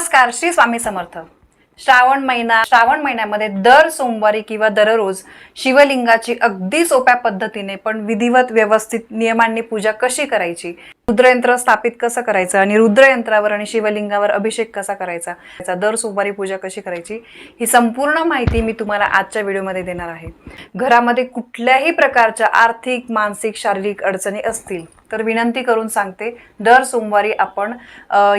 नमस्कार श्री स्वामी समर्थ. श्रावण महिना श्रावण महिन्यामध्ये दर सोमवारी किंवा दररोज शिवलिंगाची अगदी सोप्या पद्धतीने पण विधिवत व्यवस्थित नियमांनी पूजा कशी करायची? रुद्रयंत्र स्थापित कसं करायचं आणि रुद्रयंत्रावर आणि शिवलिंगावर अभिषेक कसा करायचा? याचा दर सोमवारी पूजा कशी करायची? ही संपूर्ण माहिती मी तुम्हाला आजच्या व्हिडिओमध्ये देणार आहे. घरामध्ये कुठल्याही प्रकारच्या आर्थिक मानसिक शारीरिक अडचणी असतील तर विनंती करून सांगते दर सोमवारी आपण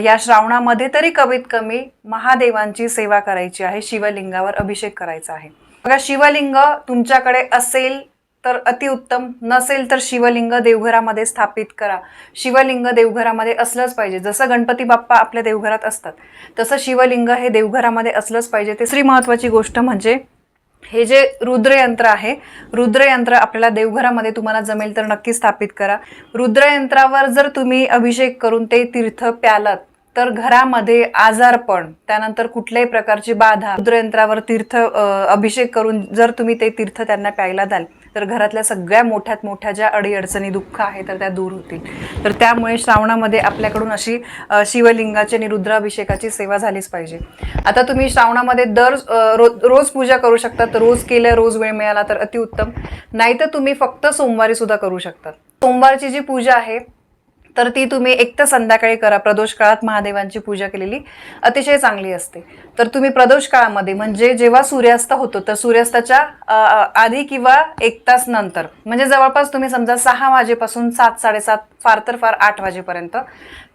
या श्रावणामध्ये तरी कमीत कमी महादेवांची सेवा करायची आहे शिवलिंगावर अभिषेक करायचा आहे. बघा शिवलिंग तुमच्याकडे असेल तर अतिउत्तम. नसेल तर शिवलिंग देवघरामध्ये स्थापित करा. शिवलिंग देवघरामध्ये असलंच पाहिजे. जसं गणपती बाप्पा आपल्या देवघरात असतात तसं शिवलिंग हे देवघरामध्ये असलंच पाहिजे. तिसरी महत्त्वाची गोष्ट म्हणजे हे जे रुद्रयंत्र आहे रुद्रयंत्र आपल्याला देवघरामध्ये तुम्हाला जमेल तर नक्की स्थापित करा. रुद्रयंत्रावर जर तुम्ही अभिषेक करून ते तीर्थ प्यालात तर घरामध्ये आजारपण त्यानंतर कुठल्याही प्रकारची बाधा रुद्रयंत्रावर तीर्थ अभिषेक करून जर तुम्ही ते तीर्थ त्यांना प्यायला द्याल तर घरातल्या सगळ्या मोठ्यात मोठ्या ज्या अडीअडचणी दुःख आहे तर त्या दूर होतील. तर त्यामुळे श्रावणामध्ये आपल्याकडून अशी शिवलिंगाच्या शिवलिंगाची आणि रुद्राभिषेकाची सेवा झालीच पाहिजे. आता तुम्ही श्रावणामध्ये दर रोज रोज पूजा करू शकता तर रोज केल्या रोज वेळ मिळाला तर अतिउत्तम. नाही तर तुम्ही फक्त सोमवारी सुद्धा करू शकता. सोमवारची जी पूजा आहे तर ती तुम्ही एक तर संध्याकाळी करा. प्रदोष काळात महादेवांची पूजा केलेली अतिशय चांगली असते. तर तुम्ही प्रदोष काळामध्ये म्हणजे जेव्हा सूर्यास्त होतो तर सूर्यास्ताच्या आधी किंवा एक तास नंतर म्हणजे जवळपास तुम्ही समजा सहा वाजेपासून सात साडेसात फार तर फार आठ वाजेपर्यंत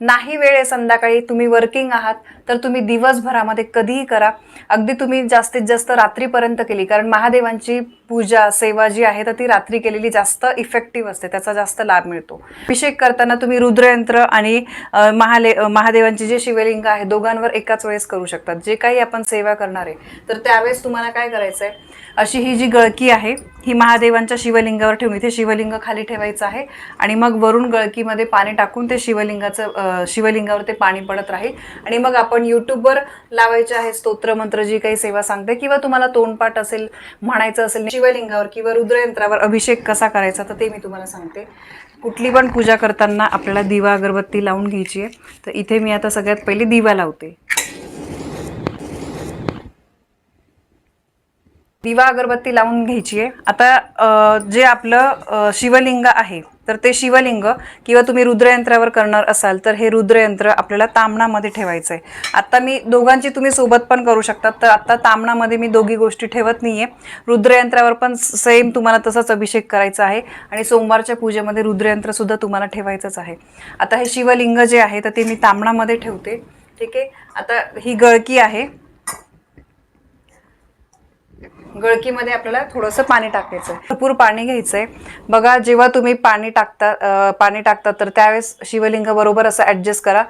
नाही वेळ आहे संध्याकाळी तुम्ही वर्किंग आहात तर तुम्ही दिवसभरामध्ये कधीही करा. अगदी तुम्ही जास्तीत जास्त रात्रीपर्यंत केली कारण महादेवांची पूजा सेवा जी आहे तर ती रात्री केलेली जास्त इफेक्टिव्ह असते त्याचा जास्त लाभ मिळतो. अभिषेक करताना तुम्ही रुद्रयंत्र आणि महाले महादेवांचे महादेवांची जे शिवलिंग आहे दोघांवर एकाच वेळेस करू शकतात. जे काही आपण सेवा करणार आहे तर त्यावेळेस तुम्हाला काय करायचं आहे अशी ही जी गळकी आहे ही महादेवांच्या शिवलिंगावर ठेवून इथे शिवलिंग खाली ठेवायचं आहे आणि मग वरून गळकीमध्ये पाणी टाकून ते शिवलिंगाचं शिवलिंगावर ते पाणी पडत राहील. आणि मग आपण यूट्यूबवर लावायचे आहे स्तोत्र मंत्र जी काही सेवा सांगते किंवा तुम्हाला तोंडपाठ असेल म्हणायचं असेल शिवलिंगावर किंवा रुद्रयंत्रावर अभिषेक कसा करायचा तर ते मी तुम्हाला सांगते. कुठली पण पूजा करताना आपल्याला दिवा अगरबत्ती लावून घ्यायची आहे. तर इथे मी आता सगळ्यात पहिले दिवा लावते. दिवा अगरबत्ती लावून घ्यायची आहे. आता जे आपलं शिवलिंग आहे तर ते शिवलिंग किंवा तुम्ही रुद्रयंत्रावर करणार असाल तर हे रुद्रयंत्र आपल्याला तामणामध्ये ठेवायचं आहे. आत्ता मी दोघांची तुम्ही सोबत पण करू शकतात तर आत्ता तामणामध्ये मी दोघी गोष्टी ठेवत नाही आहे रुद्रयंत्रावर पण सेम तुम्हाला तसाच अभिषेक करायचा आहे आणि सोमवारच्या पूजेमध्ये रुद्रयंत्रसुद्धा तुम्हाला ठेवायचंच आहे. आता हे शिवलिंग जे आहे तर ते मी तामणामध्ये ठेवते. ठीक आहे? आता ही गळकी आहे. गळकीमध्ये आपल्याला थोडंसं पाणी टाकायचं आहे भरपूर पाणी घ्यायचं आहे बघा जेव्हा तुम्ही पाणी टाकता पाणी टाकता तर त्यावेळेस शिवलिंग बरोबर असं ॲडजस्ट करा.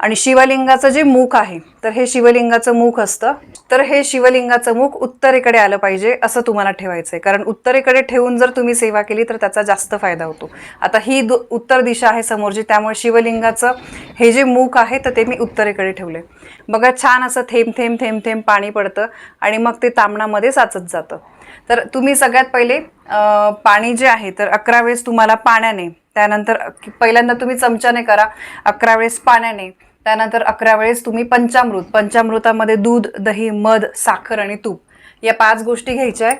आणि शिवलिंगाचं जे मुख आहे तर हे शिवलिंगाचं मुख असतं. तर हे शिवलिंगाचं मुख उत्तरेकडे आलं पाहिजे असं तुम्हाला ठेवायचं आहे कारण उत्तरेकडे ठेवून जर तुम्ही सेवा केली तर त्याचा जास्त फायदा होतो. आता ही दु उत्तर दिशा आहे समोरची त्यामुळे शिवलिंगाचं हे जे मुख आहे तर ते मी उत्तरेकडे ठेवले बघा छान असं थेंब थेंब थेंब थेंब पाणी पडतं. आणि मग ते तांबणामध्ये साचत जातं. तर तुम्ही सगळ्यात पहिले पाणी जे आहे तर अकरा वेळेस तुम्हाला पाण्याने त्यानंतर पहिल्यांदा तुम्ही चमच्याने करा अकरा वेळेस पाण्याने त्यानंतर अकरा वेळेस तुम्ही पंचामृत पंचामृतामध्ये दूध दही मध साखर आणि तूप या पाच गोष्टी घ्यायच्या आहे.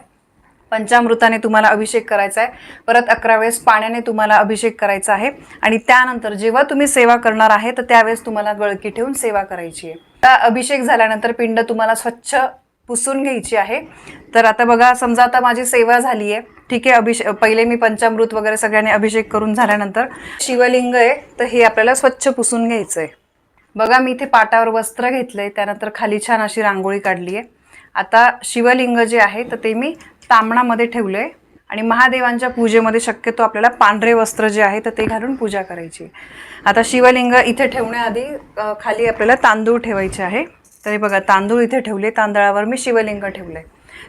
पंचामृताने तुम्हाला अभिषेक करायचा आहे. परत अकरा वेळेस पाण्याने तुम्हाला अभिषेक करायचा आहे. आणि त्यानंतर जेव्हा तुम्ही सेवा करणार आहे तर त्यावेळेस तुम्हाला गळकी ठेवून सेवा करायची आहे. त्या अभिषेक झाल्यानंतर पिंड तुम्हाला स्वच्छ पुसून घ्यायची आहे. तर आता बघा समजा आता माझी सेवा झाली आहे. ठीक आहे अभिषेक पहिले मी पंचामृत वगैरे सगळ्यांनी अभिषेक करून झाल्यानंतर शिवलिंग आहे तर हे आपल्याला स्वच्छ पुसून घ्यायचं आहे बघा मी इथे पाटावर वस्त्र घेतलंय त्यानंतर खाली छान अशी रांगोळी काढली आहे आता शिवलिंग जे आहे तर ते मी तांबणामध्ये आहे आणि महादेवांच्या पूजेमध्ये शक्यतो आपल्याला पांढरे वस्त्र जे आहे तर ते घालून पूजा करायची आता शिवलिंग इथे ठेवण्याआधी खाली आपल्याला तांदूळ ठेवायचे आहे. तरी बघा तांदूळ इथे ठेवले तांदळावर मी शिवलिंग ठेवले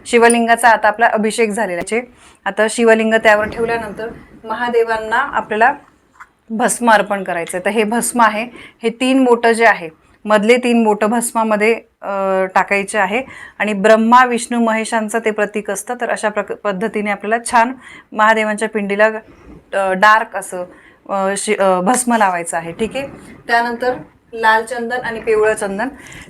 शिवलिंगाचा आता आपला अभिषेक झालेला आता शिवलिंग त्यावर ठेवल्यानंतर महादेवांना आपल्याला भस्म अर्पण करायचं तर हे भस्म आहे. हे तीन बोटं जे आहे मधले तीन बोटं भस्मामध्ये टाकायचे आहे. आणि ब्रह्मा विष्णू महेशांचं ते प्रतीक असतं. तर अशा प्रक पद्धतीने आपल्याला छान महादेवांच्या पिंडीला डार्क असं शि भस्म लावायचं आहे. ठीक आहे? त्यानंतर लाल चंदन आणि पिवळं चंदन.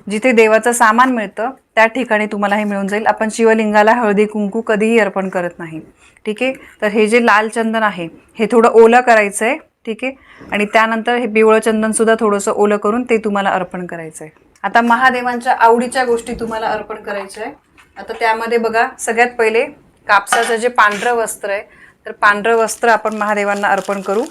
जिथे देवाचं सामान मिळतं त्या ठिकाणी तुम्हाला हे मिळून जाईल. आपण शिवलिंगाला हळदी कुंकू कधीही अर्पण करत नाही. ठीक आहे? तर हे जे लाल चंदन आहे हे थोडं ओलं करायचं आहे ठीक आहे? आणि त्यानंतर हे पिवळं चंदन सुद्धा थोडंसं ओलं करून ते तुम्हाला अर्पण करायचं आहे आता महादेवांच्या आवडीच्या गोष्टी तुम्हाला अर्पण करायच्या आहे आता त्यामध्ये बघा सगळ्यात पहिले कापसाचं जे पांढरं वस्त्र आहे तर पांढरं वस्त्र आपण महादेवांना अर्पण करू.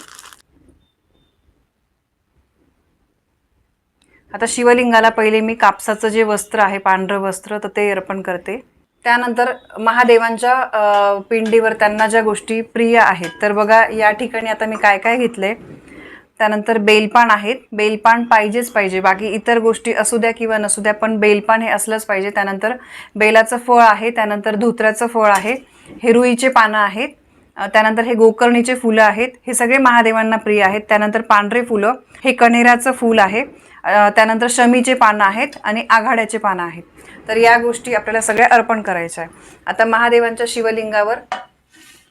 आता शिवलिंगाला पहिले मी कापसाचं जे वस्त्र आहे पांढरं वस्त्र तर ते अर्पण करते. त्यानंतर महादेवांच्या पिंडीवर त्यांना ज्या गोष्टी प्रिय आहेत तर बघा या ठिकाणी आता मी काय काय घेतले त्यानंतर बेलपान आहेत. बेलपान पाहिजेच पाहिजे. बाकी इतर गोष्टी असू द्या किंवा नसू द्या पण बेलपान हे असलंच पाहिजे. त्यानंतर बेलाचं फळ आहे त्यानंतर धोत्र्याचं फळ आहे हे रुईचे पानं आहेत त्यानंतर हे गोकर्णीचे फुलं आहेत. हे सगळे महादेवांना प्रिय आहेत. त्यानंतर पांढरे फुलं हे कण्हेराचं फूल आहे. त्यानंतर शमीचे पानं आहेत आणि आघाड्याचे पानं आहेत. तर या गोष्टी आपल्याला सगळ्या अर्पण करायच्या आहे आता महादेवांच्या शिवलिंगावर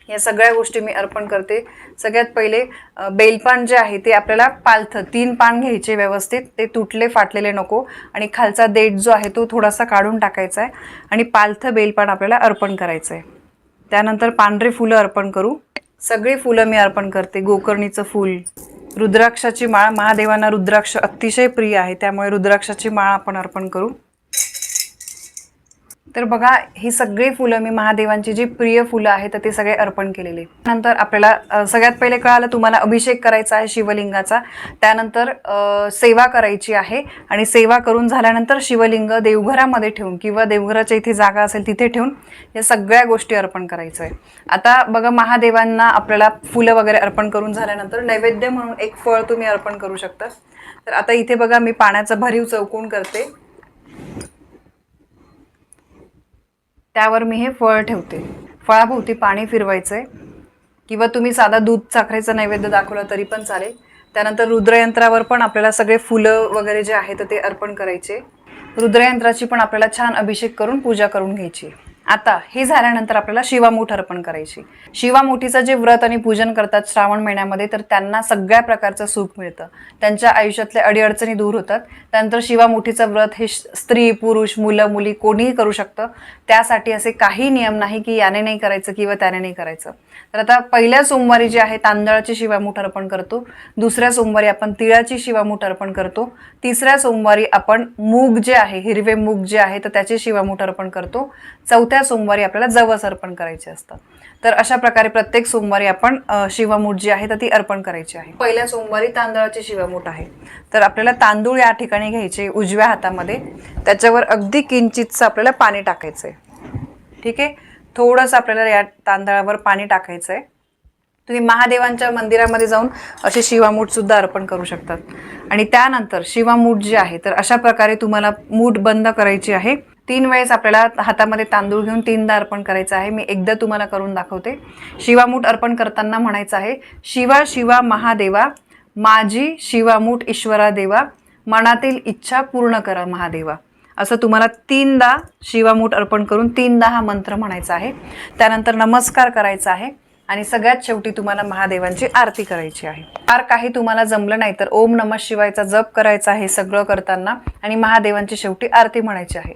या सगळ्या गोष्टी मी अर्पण करते. सगळ्यात पहिले बेलपान जे आहे ते आपल्याला पालथं तीन पान घ्यायचे व्यवस्थित. ते तुटले फाटलेले नको. आणि खालचा देठ जो आहे तो थोडासा काढून टाकायचा आहे. आणि पालथं बेलपान आपल्याला अर्पण करायचं आहे त्यानंतर पांढरे फुलं अर्पण करू. सगळी फुलं मी अर्पण करते. गोकर्णीचं फूल रुद्राक्षाची माळ महादेवांना रुद्राक्ष अतिशय प्रिय आहे त्यामुळे रुद्राक्षाची माळ आपण अर्पण करू. तर बघा ही सगळी फुलं मी महादेवांची जी प्रिय फुलं आहेत तर ते सगळे अर्पण केलेले नंतर आपल्याला सगळ्यात पहिले कळालं तुम्हाला अभिषेक करायचा आहे शिवलिंगाचा. त्यानंतर सेवा करायची आहे आणि सेवा करून झाल्यानंतर शिवलिंग देवघरामध्ये ठेवून किंवा देवघराच्या इथे जागा असेल तिथे ठेवून या सगळ्या गोष्टी अर्पण करायचं आहे आता बघा महादेवांना आपल्याला फुलं वगैरे अर्पण करून झाल्यानंतर नैवेद्य म्हणून एक फळ तुम्ही अर्पण करू शकता. तर आता इथे बघा मी पाण्याचा भरीव चौकून करते. त्यावर मी हे फळ ठेवते. फळाभोवती पाणी फिरवायचं आहे किंवा तुम्ही साधा दूध साखरेचा नैवेद्य दाखवला तरी पण चालेल. त्यानंतर रुद्रयंत्रावर पण आपल्याला सगळे फुलं वगैरे जे आहेत ते अर्पण करायचे. रुद्रयंत्राची पण आपल्याला छान अभिषेक करून पूजा करून घ्यायची. आता हे झाल्यानंतर आपल्याला शिवामूठ अर्पण करायची. शिवामुठीचं जे व्रत आणि पूजन करतात श्रावण महिन्यामध्ये तर त्यांना सगळ्या प्रकारचं सुख मिळतं. त्यांच्या आयुष्यातल्या अडीअडचणी दूर होतात. त्यानंतर शिवामुठीचं व्रत हे स्त्री पुरुष मुलं मुली कोणीही करू शकतं. त्यासाठी असे काही नियम नाही की याने नाही करायचं किंवा त्याने नाही करायचं. तर आता पहिल्या सोमवारी जे आहे तांदळाची शिवामूठ अर्पण करतो. दुसऱ्या सोमवारी आपण तिळाची शिवामूठ अर्पण करतो. तिसऱ्या सोमवारी आपण मूग जे आहे हिरवे मूग जे आहे तर त्याचे शिवामूठ अर्पण करतो. चौथ्या सोमवारी आपल्याला जवस अर्पण करायचे असतं तर अशा प्रकारे प्रत्येक सोमवारी आपण अ, शिवामूठ जी आहे तर ती अर्पण करायची आहे. पहिल्या सोमवारी तांदळाची शिवामूठ आहे. तर आपल्याला तांदूळ या ठिकाणी घ्यायचे उजव्या हातामध्ये. त्याच्यावर अगदी किंचितचं आपल्याला पाणी टाकायचं आहे ठीक आहे? थोडंसं आपल्याला या तांदळावर पाणी टाकायचं आहे तुम्ही महादेवांच्या मंदिरामध्ये जाऊन असे शिवामूठ सुद्धा अर्पण करू शकतात. आणि त्यानंतर शिवामूठ जे आहे तर अशा प्रकारे तुम्हाला मूठ बंद करायची आहे. तीन वेळेस आपल्याला हातामध्ये तांदूळ घेऊन तीनदा अर्पण करायचं आहे. मी एकदा तुम्हाला करून दाखवते. शिवामूठ अर्पण करताना म्हणायचं आहे शिवा शिवा महादेवा माझी शिवामूठ ईश्वरा देवा मनातील इच्छा पूर्ण करा महादेवा. असं तुम्हाला तीनदा शिवामूठ अर्पण करून तीनदा हा मंत्र म्हणायचा आहे. त्यानंतर नमस्कार करायचा आहे आणि सगळ्यात शेवटी तुम्हाला महादेवांची आरती करायची आहे. फार काही तुम्हाला जमलं नाही तर ओम नमः शिवायचा जप करायचा आहे सगळं करताना आणि महादेवांची शेवटी आरती म्हणायची आहे.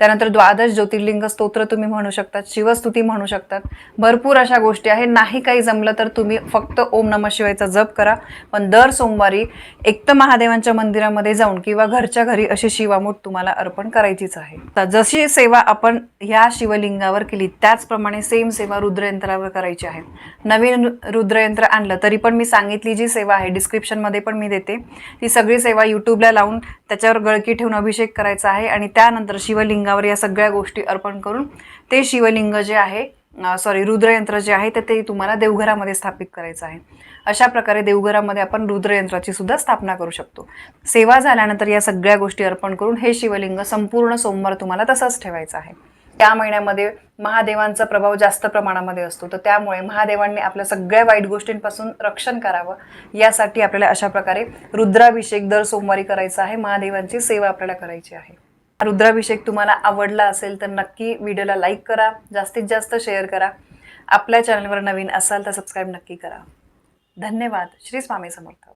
त्यानंतर द्वादश ज्योतिर्लिंग स्तोत्र तुम्ही म्हणू शकतात शिवस्तुती म्हणू शकतात. भरपूर अशा गोष्टी आहेत. नाही काही जमलं तर तुम्ही फक्त ओम नमः शिवायचा जप करा. पण दर सोमवारी एक तर महादेवांच्या मंदिरामध्ये जाऊन किंवा घरच्या घरी अशी शिवामूठ तुम्हाला अर्पण करायचीच आहे. तर जशी सेवा आपण ह्या शिवलिंगावर केली त्याचप्रमाणे सेम सेवा रुद्रयंत्रावर करायची आहे. नवीन रु- रुद्रयंत्र आणलं तरी पण मी सांगितली जी सेवा आहे डिस्क्रिप्शनमध्ये पण मी देते. ती सगळी सेवा यूट्यूबला लावून त्याच्यावर गळकी ठेवून अभिषेक करायचा आहे आणि त्यानंतर शिवलिंग शिवलिंगावर या सगळ्या गोष्टी अर्पण करून ते शिवलिंग जे आहे सॉरी रुद्रयंत्र जे आहे तर ते तुम्हाला देवघरामध्ये स्थापित करायचं आहे. अशा प्रकारे देवघरामध्ये आपण रुद्रयंत्राची सुद्धा स्थापना करू शकतो. सेवा झाल्यानंतर या सगळ्या गोष्टी अर्पण करून हे शिवलिंग संपूर्ण सोमवार तुम्हाला तसंच ठेवायचं आहे. त्या महिन्यामध्ये महादेवांचा प्रभाव जास्त प्रमाणामध्ये असतो तर त्यामुळे महादेवांनी आपल्या सगळ्या वाईट गोष्टींपासून रक्षण करावं. यासाठी आपल्याला अशा प्रकारे रुद्राभिषेक दर सोमवारी करायचा आहे महादेवांची सेवा आपल्याला करायची आहे. रुद्राभिषेक तुम्हाला आवडला असेल तर नक्की व्हिडिओला लाईक करा जास्तीत जास्त शेअर करा. आपल्या चॅनलवर नवीन असाल तर सबस्क्राईब नक्की करा. धन्यवाद. श्री स्वामी समर्थ.